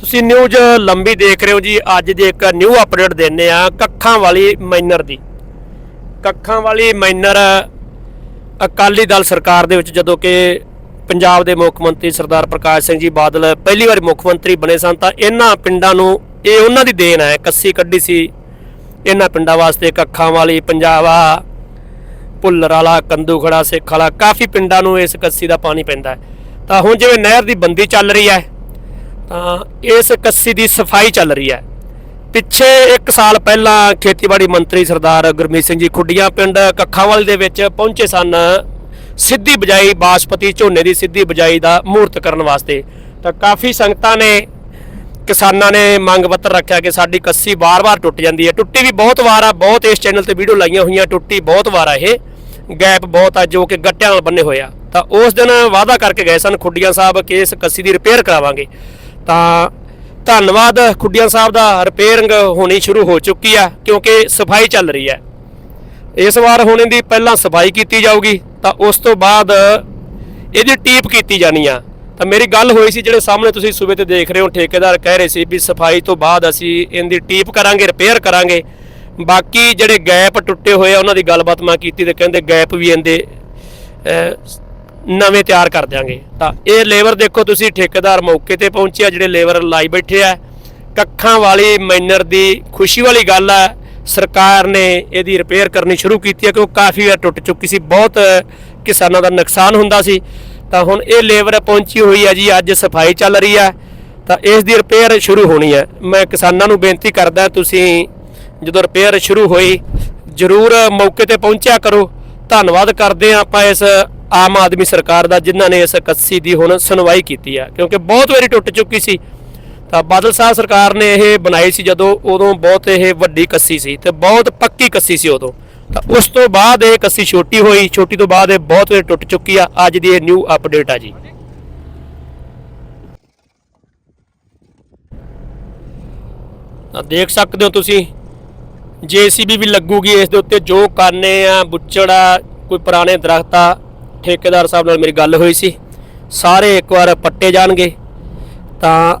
ਤੁਸੀਂ ਨਿਊਜ਼ ਲੰਬੀ ਦੇਖ ਰਹੇ ਹੋ ਜੀ। ਅੱਜ ਦੀ ਇੱਕ ਨਿਊ ਅਪਡੇਟ ਦਿੰਨੇ ਆ ਕੱਖਾਂ ਵਾਲੀ ਮਾਈਨਰ ਦੀ। ਕੱਖਾਂ ਵਾਲੀ ਮਾਈਨਰ ਅਕਾਲੀ ਦਲ ਸਰਕਾਰ ਦੇ ਵਿੱਚ ਜਦੋਂ ਕਿ ਪੰਜਾਬ ਦੇ ਮੁੱਖ ਮੰਤਰੀ ਸਰਦਾਰ ਪ੍ਰਕਾਸ਼ ਸਿੰਘ ਜੀ ਬਾਦਲ ਪਹਿਲੀ ਵਾਰ ਮੁੱਖ ਮੰਤਰੀ ਬਣੇ ਸਨ ਤਾਂ ਇਹਨਾਂ ਪਿੰਡਾਂ ਨੂੰ ਇਹ ਉਹਨਾਂ ਦੀ ਦੇਣ ਹੈ। ਕੱਸੀ ਕੱਢੀ ਸੀ ਇਹਨਾਂ ਪਿੰਡਾਂ ਵਾਸਤੇ ਕੱਖਾਂ ਵਾਲੀ। ਪੰਜਾਬਾ ਭੁੱਲਰ ਵਾਲਾ ਕੰਦੂਖੜਾ ਸਿੱਖ ਵਾਲਾ ਕਾਫੀ ਪਿੰਡਾਂ ਨੂੰ ਇਸ ਕੱਸੀ ਦਾ ਪਾਣੀ ਪੈਂਦਾ ਹੈ। ਤਾਂ ਹੁਣ ਜਿਵੇਂ ਨਹਿਰ ਦੀ ਬੰਦੀ ਚੱਲ ਰਹੀ ਹੈ ਤਾਂ ਇਸ ਕੱਸੀ ਦੀ ਸਫ਼ਾਈ ਚੱਲ ਰਹੀ ਹੈ। ਪਿੱਛੇ 1 ਸਾਲ ਪਹਿਲਾਂ ਖੇਤੀਬਾੜੀ ਮੰਤਰੀ ਸਰਦਾਰ ਗੁਰਮੀਤ ਸਿੰਘ ਜੀ ਖੁੱਡੀਆਂ ਪਿੰਡ ਕੱਖਾਵਾਲ ਦੇ ਵਿੱਚ ਪਹੁੰਚੇ ਸਨ। ਸਿੱਧੀ ਬਜਾਈ ਬਾਸਪਤੀ ਝੋਨੇ ਦੀ ਸਿੱਧੀ ਬਜਾਈ ਦਾ ਮੂਰਤ ਕਰਨ ਵਾਸਤੇ। ਤਾਂ ਕਾਫੀ ਸੰਗਤਾਂ ਨੇ, ਕਿਸਾਨਾਂ ਨੇ ਮੰਗ ਪੱਤਰ ਰੱਖਿਆ ਕਿ ਸਾਡੀ ਕੱਸੀ ਵਾਰ-ਵਾਰ ਟੁੱਟ ਜਾਂਦੀ ਹੈ। ਟੁੱਟੀ ਵੀ ਬਹੁਤ ਵਾਰ ਆ, ਬਹੁਤ ਇਸ ਚੈਨਲ ਤੇ ਵੀਡੀਓ ਲਾਈਆਂ ਹੋਈਆਂ, ਟੁੱਟੀ ਬਹੁਤ ਵਾਰ ਆ ਇਹ। ਗੈਪ ਬਹੁਤ ਆ ਜੋ ਕਿ ਗੱਟਿਆਂ ਨਾਲ ਬੰਨੇ ਹੋਏ ਆ। ਤਾਂ ਉਸ ਦਿਨ ਵਾਅਦਾ ਕਰਕੇ ਗਏ ਸਨ ਖੁੱਡੀਆਂ ਸਾਹਿਬ ਕਿ ਇਸ ਕੱਸੀ ਦੀ ਰਿਪੇਅਰ ਕਰਾਵਾਂਗੇ। ਤਾਂ ਧੰਨਵਾਦ ਖੁੱਡੀਆਂ ਸਾਹਿਬ ਦਾ ਰਿਪੇਅਰਿੰਗ ਹੋਣੀ ਸ਼ੁਰੂ ਹੋ ਚੁੱਕੀ ਆ ਕਿਉਂਕਿ ਸਫ਼ਾਈ ਚੱਲ ਰਹੀ ਹੈ। ਇਸ ਵਾਰ ਹੁਣ ਇਹਦੀ ਪਹਿਲਾਂ ਸਫ਼ਾਈ ਕੀਤੀ ਜਾਊਗੀ, ਤਾਂ ਉਸ ਤੋਂ ਬਾਅਦ ਇਹਦੀ ਟੀਪ ਕੀਤੀ ਜਾਣੀ ਆ। ਤਾਂ ਮੇਰੀ ਗੱਲ ਹੋਈ ਸੀ, ਜਿਹੜੇ ਸਾਹਮਣੇ ਤੁਸੀਂ ਸੂਬੇ ਤੇ ਦੇਖ ਰਹੇ ਹੋ, ਠੇਕੇਦਾਰ ਕਹਿ ਰਹੇ ਸੀ ਵੀ ਸਫ਼ਾਈ ਤੋਂ ਬਾਅਦ ਅਸੀਂ ਇਹਦੀ ਟੀਪ ਕਰਾਂਗੇ, ਰਿਪੇਅਰ ਕਰਾਂਗੇ। ਬਾਕੀ ਜਿਹੜੇ ਗੈਪ ਟੁੱਟੇ ਹੋਏ ਆ, ਉਹਨਾਂ ਦੀ ਗੱਲਬਾਤ ਮੈਂ ਕੀਤੀ ਤੇ ਕਹਿੰਦੇ ਗੈਪ ਵੀ ਇਹਦੇ ਨਵੇਂ ਤਿਆਰ ਕਰ ਦਿਆਂਗੇ। ਤਾਂ ਇਹ ਲੇਬਰ ਦੇਖੋ ਤੁਸੀਂ ਠੇਕੇਦਾਰ ਮੌਕੇ ਤੇ ਪਹੁੰਚਿਆ ਜਿਹੜੇ ਲੇਬਰ ਲਾਈ ਬੈਠੇ ਆ। ਕੱਖਾਂ ਵਾਲੀ ਮਾਈਨਰ ਦੀ ਖੁਸ਼ੀ ਵਾਲੀ ਗੱਲ ਆ, ਸਰਕਾਰ ਨੇ ਇਹਦੀ ਰਿਪੇਅਰ ਕਰਨੀ ਸ਼ੁਰੂ ਕੀਤੀ ਹੈ ਕਿਉਂਕਿ ਕਾਫੀ ਵਾਰ ਟੁੱਟ ਚੁੱਕੀ ਸੀ, ਬਹੁਤ ਕਿਸਾਨਾਂ ਦਾ ਨੁਕਸਾਨ ਹੁੰਦਾ ਸੀ। ਤਾਂ ਹੁਣ ਇਹ ਲੇਬਰ ਪਹੁੰਚੀ ਹੋਈ ਹੈ ਜੀ, ਅੱਜ ਸਫ਼ਾਈ ਚੱਲ ਰਹੀ ਹੈ ਤਾਂ ਇਸ ਦੀ ਰਿਪੇਅਰ ਸ਼ੁਰੂ ਹੋਣੀ ਹੈ ਮੈਂ ਕਿਸਾਨਾਂ ਨੂੰ ਬੇਨਤੀ ਕਰਦਾ, ਤੁਸੀਂ ਜਦੋਂ ਰਿਪੇਅਰ ਸ਼ੁਰੂ ਹੋਈ, ਜਰੂਰ ਮੌਕੇ ਤੇ ਪਹੁੰਚਿਆ ਕਰੋ। ਧੰਨਵਾਦ ਕਰਦੇ ਹਾਂ ਆਪਾਂ ਇਸ ਆਮ ਆਦਮੀ ਸਰਕਾਰ ਦਾ ਜਿਨ੍ਹਾਂ ਨੇ ਇਸ ਕੱਸੀ ਦੀ ਹੁਣ ਸੁਣਵਾਈ ਕੀਤੀ ਆ ਕਿਉਂਕਿ ਬਹੁਤ ਵਾਰੀ ਟੁੱਟ ਚੁੱਕੀ ਸੀ। ਤਾਂ ਬਾਦਲ ਸਾਹਿਬ ਸਰਕਾਰ ਨੇ ਇਹ ਬਣਾਈ ਸੀ ਜਦੋਂ ਉਦੋਂ ਬਹੁਤ ਇਹ ਵੱਡੀ ਕੱਸੀ ਸੀ ਤੇ ਬਹੁਤ ਪੱਕੀ ਕੱਸੀ ਸੀ ਉਦੋਂ। ਤਾਂ ਉਸ ਤੋਂ ਬਾਅਦ ਇਹ ਕੱਸੀ ਛੋਟੀ ਹੋਈ, ਛੋਟੀ ਤੋਂ ਬਾਅਦ ਇਹ ਬਹੁਤ ਵਾਰੀ ਟੁੱਟ ਚੁੱਕੀ ਆ। ਅੱਜ ਦੀ ਇਹ ਨਿਊ ਅਪਡੇਟ ਆ ਜੀ। ਤਾਂ ਦੇਖ ਸਕਦੇ ਹੋ ਤੁਸੀਂ, ਜੀਸੀਬੀ ਵੀ ਲੱਗੂਗੀ ਇਸ ਦੇ ਉੱਤੇ, ਜੋ ਕਾਨੇ ਆ, ਬੁੱਚੜ ਆ ਕੋਈ ਪੁਰਾਣੇ ਦਰਖਤ ਆ ਠੇਕੇਦਾਰ ਸਾਹਿਬ ਨਾਲ ਮੇਰੀ ਗੱਲ ਹੋਈ ਸੀ। ਸਾਰੇ ਇੱਕ ਵਾਰ ਪੱਟੇ ਜਾਣਗੇ। ਤਾਂ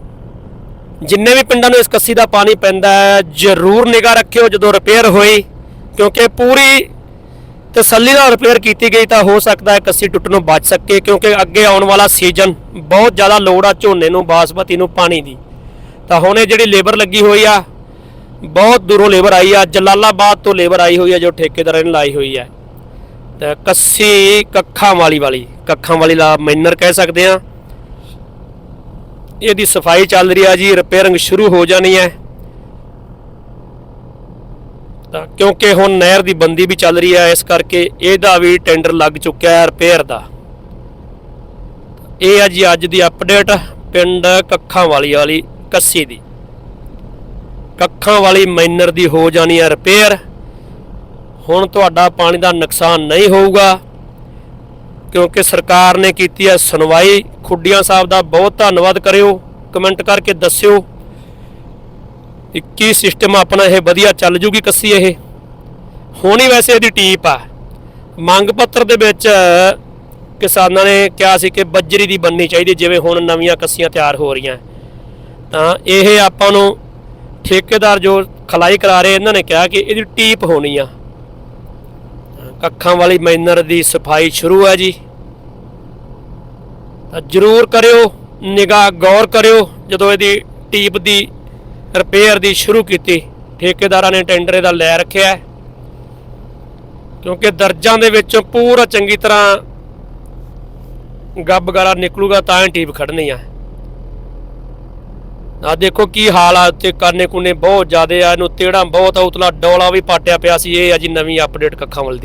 ਜਿੰਨੇ ਵੀ ਪਿੰਡਾਂ ਨੂੰ ਇਸ ਕੱਸੀ ਦਾ ਪਾਣੀ ਪੈਂਦਾ ਹੈ, ਜ਼ਰੂਰ ਨਿਗਾਹ ਰੱਖਿਓ ਜਦੋਂ ਰਿਪੇਅਰ ਹੋਈ, ਕਿਉਂਕਿ ਪੂਰੀ ਤਸੱਲੀ ਨਾਲ ਰਿਪੇਅਰ ਕੀਤੀ ਗਈ ਤਾਂ ਹੋ ਸਕਦਾ ਹੈ ਕੱਸੀ ਟੁੱਟਣੋਂ ਬਚ ਸਕੇ, ਕਿਉਂਕਿ ਅੱਗੇ ਆਉਣ ਵਾਲਾ ਸੀਜ਼ਨ ਬਹੁਤ ਜ਼ਿਆਦਾ ਲੋੜ ਆ ਝੋਨੇ ਨੂੰ, ਬਾਸਮਤੀ ਨੂੰ, ਪਾਣੀ ਦੀ। ਤਾਂ ਹੁਣ ਇਹ ਜਿਹੜੀ ਲੇਬਰ ਲੱਗੀ ਹੋਈ ਆ, ਬਹੁਤ ਦੂਰੋਂ ਲੇਬਰ ਆਈ ਆ, ਜਲਾਲਾਬਾਦ ਤੋਂ ਲੇਬਰ ਆਈ ਹੋਈ ਆ, ਜੋ ਠੇਕੇਦਾਰਾਂ ਨੇ ਲਾਈ ਹੋਈ ਆ। ਕੱਸੀ ਕੱਖਾਂ ਵਾਲੀ ਵਾਲੀ, ਕੱਖਾਂ ਵਾਲੀ ਦਾ ਮਾਈਨਰ ਕਹਿ ਸਕਦੇ ਆ ਇਹਦੀ ਸਫ਼ਾਈ ਚੱਲ ਰਹੀ ਆ ਜੀ ਰਿਪੇਅਰਿੰਗ ਸ਼ੁਰੂ ਹੋ ਜਾਣੀ ਹੈ। ਤਾਂ ਕਿਉਂਕਿ ਹੁਣ ਨਹਿਰ ਦੀ ਬੰਦੀ ਵੀ ਚੱਲ ਰਹੀ ਹੈ ਇਸ ਕਰਕੇ ਇਹਦਾ ਵੀ ਟੈਂਡਰ ਲੱਗ ਚੁੱਕਿਆ ਹੈ ਰਿਪੇਅਰ ਦਾ। ਇਹ ਆ ਜੀ ਅੱਜ ਦੀ ਅਪਡੇਟ ਪਿੰਡ ਕੱਖਾਂ ਵਾਲੀ ਵਾਲੀ ਕੱਸੀ ਦੀ। ਕੱਖਾਂ ਵਾਲੀ ਮਾਈਨਰ ਦੀ ਹੋ ਜਾਣੀ ਹੈ ਰਿਪੇਅਰ ਹੁਣ ਤੁਹਾਡਾ ਪਾਣੀ ਦਾ ਨੁਕਸਾਨ ਨਹੀਂ ਹੋਊਗਾ, ਕਿਉਂਕਿ ਸਰਕਾਰ ਨੇ ਕੀਤੀ ਹੈ ਸੁਣਵਾਈ। ਖੁੱਡੀਆਂ ਸਾਹਿਬ ਦਾ ਬਹੁਤ ਧੰਨਵਾਦ ਕਰਿਓ। ਕਮੈਂਟ ਕਰਕੇ ਦੱਸਿਓ ਕੀ ਸਿਸਟਮ ਆਪਣਾ ਇਹ ਵਧੀਆ ਚੱਲ ਜੂਗੀ ਕੱਸੀ ਇਹ। ਹੋਣੀ ਵੈਸੇ ਇਹਦੀ ਟੀਪ ਆ। ਮੰਗ ਪੱਤਰ ਦੇ ਵਿੱਚ ਕਿਸਾਨਾਂ ਨੇ ਕਿਹਾ ਸੀ ਕਿ ਬੱਜਰੀ ਦੀ ਬੰਨੀ ਚਾਹੀਦੀ, ਜਿਵੇਂ ਹੁਣ ਨਵੀਆਂ ਕੱਸੀਆਂ ਤਿਆਰ ਹੋ ਰਹੀਆਂ। ਤਾਂ ਇਹ ਆਪਾਂ ਨੂੰ ਠੇਕੇਦਾਰ ਜੋ ਖਲਾਈ ਕਰਾ ਰਹੇ, ਇਹਨਾਂ ਨੇ ਕਿਹਾ ਕਿ ਇਹਦੀ ਟੀਪ ਹੋਣੀ ਆ। ਕੱਖਾਂ ਵਾਲੀ ਮਾਈਨਰ ਦੀ ਸਫ਼ਾਈ ਸ਼ੁਰੂ ਹੈ ਜੀ। ਤਾਂ ਜਰੂਰ ਕਰਿਓ, ਨਿਗਾਹ ਗੌਰ ਕਰਿਓ, ਜਦੋਂ ਇਹਦੀ ਟੀਪ ਦੀ ਰਿਪੇਅਰ ਦੀ ਸ਼ੁਰੂ ਕੀਤੀ। ਠੇਕੇਦਾਰਾਂ ਨੇ ਟੈਂਡਰ ਦਾ ਲੈ ਰੱਖਿਆ ਕਿਉਂਕਿ ਦਰਜਾਂ ਦੇ ਵਿੱਚੋਂ ਪੂਰਾ ਚੰਗੀ ਤਰ੍ਹਾਂ ਗੱਬ ਗਾਲਾ ਨਿਕਲੂਗਾ ਤਾਂ ਹੀ ਟੀਪ ਖੜਨੀ ਆ। ਆ ਦੇਖੋ ਕੀ ਹਾਲ ਆ ਉੱਤੇ ਕਾਨੇ ਕੁਨੇ ਬਹੁਤ ਜ਼ਿਆਦੇ ਆ, ਇਹਨੂੰ ਤੇੜਾ ਬਹੁਤ ਆ, ਉਤਲਾ ਡੋਲਾ ਵੀ ਪਾਟਿਆ ਪਿਆ ਸੀ, ਇਹ ਆ ਜੀ ਨਵੀਂ ਅਪਡੇਟ ਕੱਖਾਂ ਵੱਲ ਦੀ।